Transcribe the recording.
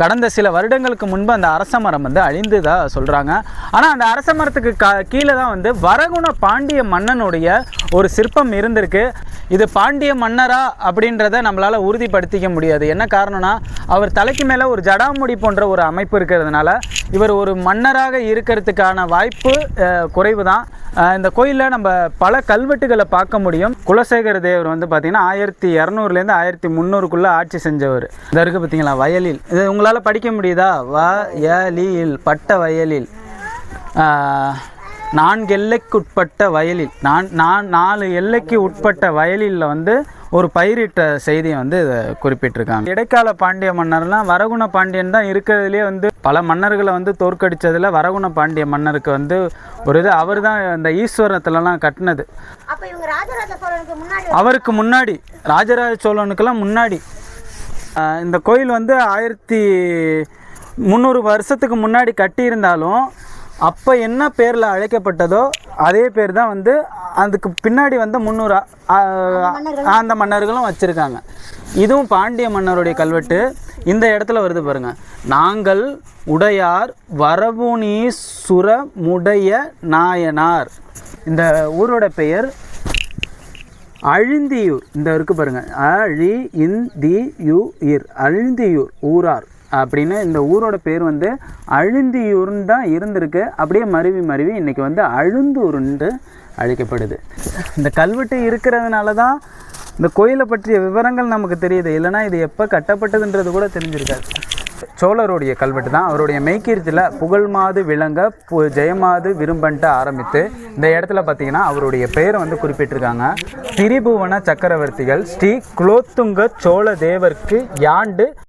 கடந்த சில வருடங்களுக்கு முன்பு அந்த அரச மரம் வந்து அழிந்ததாக சொல்கிறாங்க ஆனால் அந்த அரச மரத்துக்கு க கீழே தான் வந்து வரகுண பாண்டிய மன்னனுடைய ஒரு சிற்பம் இருந்திருக்கு. இது பாண்டிய மன்னரா அப்படின்றத நம்மளால் உறுதிப்படுத்திக்க முடியாது. என்ன காரணம்னா அவர் தலைக்கு மேலே ஒரு ஜடாமுடி போன்ற ஒரு அமைப்பு இருக்கிறதுனால இவர் ஒரு மன்னராக இருக்கிறதுக்கான வாய்ப்பு குறைவு தான் இந்த கோயிலில் நம்ம பல கல்வெட்டுகளை பார்க்க முடியும். குலசேகர தேவர் வந்து பார்த்திங்கன்னா ஆயிரத்தி இரநூறுலேருந்து ஆயிரத்தி முந்நூறுக்குள்ளே ஆட்சி செஞ்சவர். இந்த இருக்குது பார்த்தீங்களா வயலில். இது உங்களால் படிக்க முடியுதா? வயலில் பட்ட வயலில். நான்கு எல்லைக்குட்பட்ட வயலில் நான் நான் நாலு எல்லைக்கு உட்பட்ட வயலில் வந்து ஒரு பயிரிட்ட செய்தியை வந்து இதை குறிப்பிட்டிருக்காங்க. இடைக்கால பாண்டிய மன்னர்லாம் வரகுண பாண்டியன் தான் இருக்கிறதுலே வந்து பல மன்னர்களை வந்து தோற்கடிச்சதுல வரகுண பாண்டிய மன்னருக்கு வந்து ஒரு இது அவர் தான் இந்த ஈஸ்வரத்துலலாம் கட்டினது. அவருக்கு முன்னாடி ராஜராஜ சோழனுக்கெல்லாம் முன்னாடி. இந்த கோயில் வந்து ஆயிரத்தி முந்நூறு வருஷத்துக்கு முன்னாடி கட்டியிருந்தாலும் அப்போ என்ன பேரில் அழைக்கப்பட்டதோ அதே பேர் தான் வந்து அதுக்கு பின்னாடி வந்து முந்நூறு அந்த மன்னர்களும் வச்சுருக்காங்க. இதுவும் பாண்டிய மன்னருடைய கல்வெட்டு. இந்த இடத்துல வருது பாருங்க. நாங்கள் உடையார் முடைய நாயனார். இந்த ஊரோட பெயர் அழிந்தியூர். இந்த இருக்கு பாருங்க. அழி இந்தி யு இர் அழிந்தியூர் ஊரார். அப்படின்னு இந்த ஊரோட பேர் வந்து அழுந்தியூர்னு தான் இருந்திருக்கு. அப்படியே மருவி மருவி இன்னைக்கு வந்து அழுந்தூர்ன்ட்டு அழைக்கப்படுது. இந்த கல்வெட்டு இருக்கிறதுனால தான் இந்த கோயிலை பற்றிய விவரங்கள் நமக்கு தெரியுது. இல்லைன்னா இது எப்போ கட்டப்பட்டதுன்றது கூட தெரிஞ்சிருக்காது. சோழருடைய கல்வெட்டு தான். அவருடைய மெய்கீர்த்தியில் புகழ்மாது விளங்க பு ஜெயமாது விரும்பன்ட்டு ஆரம்பித்து இந்த இடத்துல பார்த்தீங்கன்னா அவருடைய பெயரை வந்து குறிப்பிட்டிருக்காங்க. திரிபுவன சக்கரவர்த்திகள் ஸ்ரீ குலோத்துங்க சோழ தேவர்க்கு யாண்டு